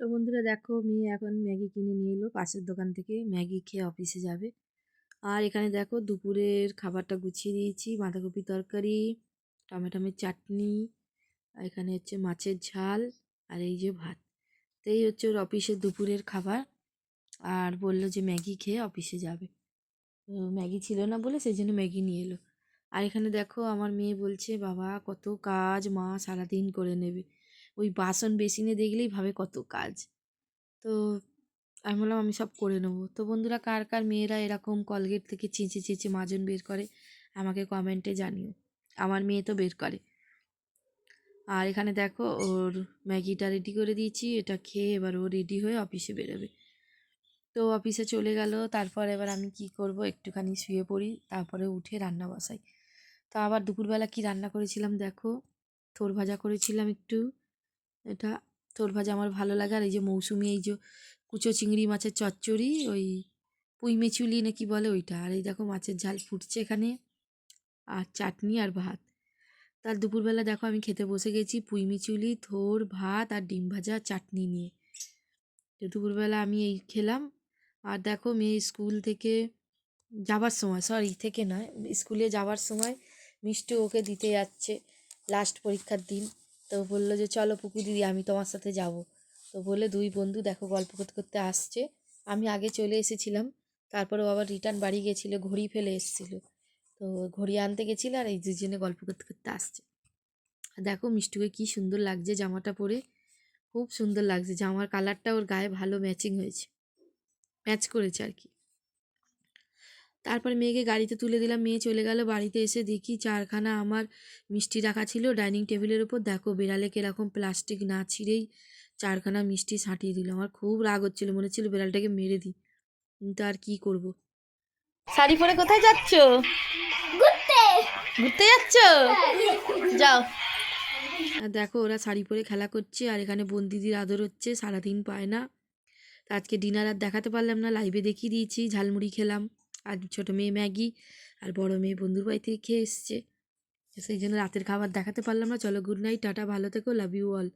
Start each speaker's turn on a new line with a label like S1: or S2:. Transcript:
S1: তো বন্ধুরা দেখো, মেয়ে এখন ম্যাগি কিনে নিয়ে এলো পাশের দোকান থেকে। ম্যাগি খেয়ে অফিসে যাবে। আর এখানে দেখো, দুপুরের খাবারটা গুছিয়ে দিয়েছি। বাঁধাকপি তরকারি, টমেটোমের চাটনি এখানে হচ্ছে মাছের ঝাল, আর এই যে ভাত। তো এই হচ্ছে ওর অফিসের দুপুরের খাবার। আর বলল যে ম্যাগি খেয়ে অফিসে যাবে। তো ম্যাগি ছিল না বলে সেই জন্য ম্যাগি নিয়ে এলো। আর এখানে দেখো, আমার মেয়ে বলছে, বাবা, কত কাজ মা সারাদিন করে নেবে। ওই বাসন বেসিনে দেখলেই ভাবে কত কাজ। তো আমি বললাম, আমি সব করে নেব। তো বন্ধুরা, কার কার মেয়েরা এরকম কলগেট থেকে চেঁচে চেঁচে মাজন বের করে, আমাকে কমেন্টে জানিও। আমার মেয়ে তো বের করে। আর এখানে দেখো, ওর ম্যাগিটা রেডি করে দিয়েছি, এটা খেয়ে এবার ও রেডি হয়ে অফিসে বেরোবে। তো অফিসে চলে গেল, তারপর এবার আমি কি করব, একটুখানি শুয়ে পড়ি, তারপরে উঠে রান্না বসাই। তো আবার দুপুরবেলা কি রান্না করেছিলাম দেখো থোর ভাজা করেছিলাম একটু। এটা থোর ভাজা আমার ভালো লাগে। আর এই যে মৌসুমি, এই যে কুচো চিংড়ি মাছের চচ্চড়ি, ওই পুঁই মেচুলি নাকি বলে ওইটা। আর এই দেখো মাছের ঝাল ফুটছে এখানে। আর চাটনি আর ভাত। তার দুপুরবেলা দেখো আমি খেতে বসে গেছি পুঁই মিচুলি, থোর, ভাত আর ডিম ভাজা চাটনি নিয়ে। তো দুপুরবেলা আমি এই খেলাম। আর দেখো মেয়ে স্কুল থেকে যাবার সময়, সরি থেকে নয়, স্কুলে যাবার সময় মিষ্টি ওকে দিতে যাচ্ছে। লাস্ট পরীক্ষার দিন। তো বলল যে, চলো পুকু দিদি, আমি তোমার সাথে যাব। তো বলে দুই বন্ধু দেখো গল্প করতে করতে আসছে। আমি আগে চলে এসেছিলাম। তারপরে ও আবার রিটার্ন বাড়ি গেছিল, ঘড়ি ফেলে এসেছিল। তো ঘড়ি আনতে গেছিল আর এই দুজনে গল্প করতে করতে আসছে। দেখো মিষ্টুকে কী সুন্দর লাগছে জামাটা পরে। খুব সুন্দর লাগছে। জামার কালারটা ওর গায়ে ভালো ম্যাচিং হয়েছে। ম্যাচ করেছে আর কি। তারপরে মেয়েকে গাড়িতে তুলে দিলাম। মেয়ে চলে গেল বাড়িতে এসে দেখি চারখানা আমার মিষ্টি রাখা ছিল। ডাইনিং টেবিলের ওপর দেখো বেড়ালে কীরকম প্লাস্টিক না ছিঁড়েই চারখানা মিষ্টি ছাঁটিয়ে দিল। আমার খুব রাগ হচ্ছিল মনে হচ্ছিল বেড়ালটাকে মেরে দিই। কিন্তু আর কি করব? শাড়ি পরে কোথায় যাচ্ছ?
S2: ঘুরতে।
S1: ঘুরতে যাচ্ছ? যাও। আর দেখো ওরা শাড়ি পরে খেলা করছে আর এখানে বন্দিদির আদর হচ্ছে সারাদিন পায় না। আজকে ডিনার আর দেখাতে পারলাম না লাইভে দেখিয়ে দিয়েছি ঝালমুড়ি খেলাম। আর ছোটো মেয়ে ম্যাগি আর বড় মেয়ে বন্ধুর বাড়ি থেকে খেয়ে এসছে। সেই জন্য রাতের খাবার দেখাতে পারলাম না। চলো গুড নাইট টাটা, ভালো থেকো লাভ ইউ অল